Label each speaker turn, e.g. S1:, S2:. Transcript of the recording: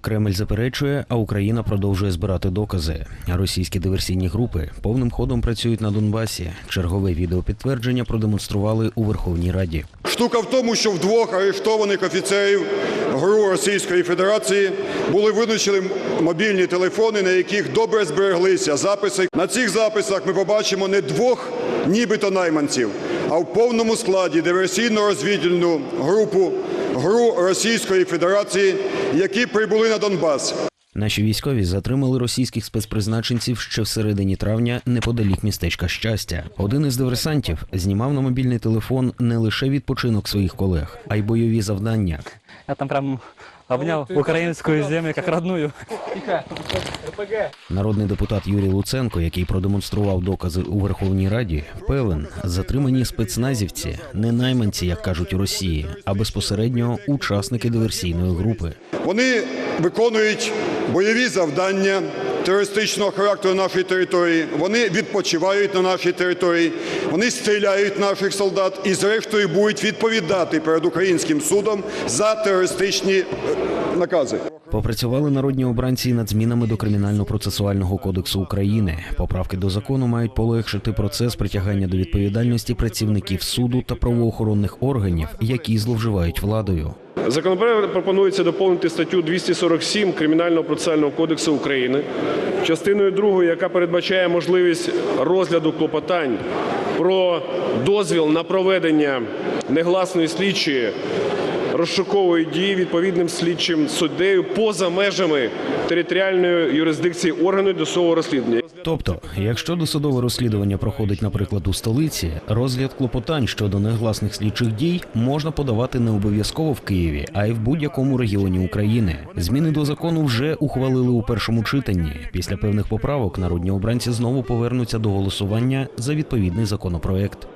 S1: Кремль заперечує, а Україна продовжує збирати докази. Російські диверсійні групи повним ходом працюють на Донбасі. Чергове відеопідтвердження продемонстрували у Верховній Раді.
S2: Штука в тому, що в двох арештованих офіцерів ГРУ Російської Федерації були вилучені мобільні телефони, на яких добре збереглися записи. На цих записах ми побачимо не двох нібито найманців, а в повному складі диверсійно-розвідувальну групу ГРУ Російської Федерації, які прибули на Донбас.
S1: Наші військові затримали російських спецпризначенців ще в середині травня неподалік містечка щастя. Один із диверсантів знімав на мобільний телефон не лише відпочинок своїх колег, а й бойові завдання.
S3: Я там прям обнял українську землю як родную.
S1: Народний депутат Юрій Луценко, який продемонстрував докази у Верховній Раді, певен, затримані спецназівці не найманці, як кажуть у Росії, а безпосередньо учасники диверсійної групи.
S2: Вони виконують бойові завдання терористичного характеру на нашій території. Вони відпочивають на нашій території, вони стріляють наших солдат і, зрештою, будуть відповідати перед українським судом за терористичні е, накази.
S1: Попрацювали народні обранці над змінами до кримінально-процесуального кодексу України. Поправки до закону мають полегшити процес притягання до відповідальності працівників суду та правоохоронних органів, які зловживають владою.
S4: Законопроект пропонується доповнити статтю 247 Кримінального процесуального кодексу України частиною другою, яка передбачає можливість розгляду клопотань про дозвіл на проведення негласної слідчої розшукової дії відповідним слідчим суддею поза межами територіальної юрисдикції органу досудового розслідування.
S1: Тобто, якщо досудове розслідування проходить, наприклад, у столиці, розгляд клопотань щодо негласних слідчих дій можна подавати не обов'язково в Києві, а й в будь-якому регіоні України. Зміни до закону вже ухвалили у першому читанні. Після певних поправок народні обранці знову повернуться до голосування за відповідний законопроект.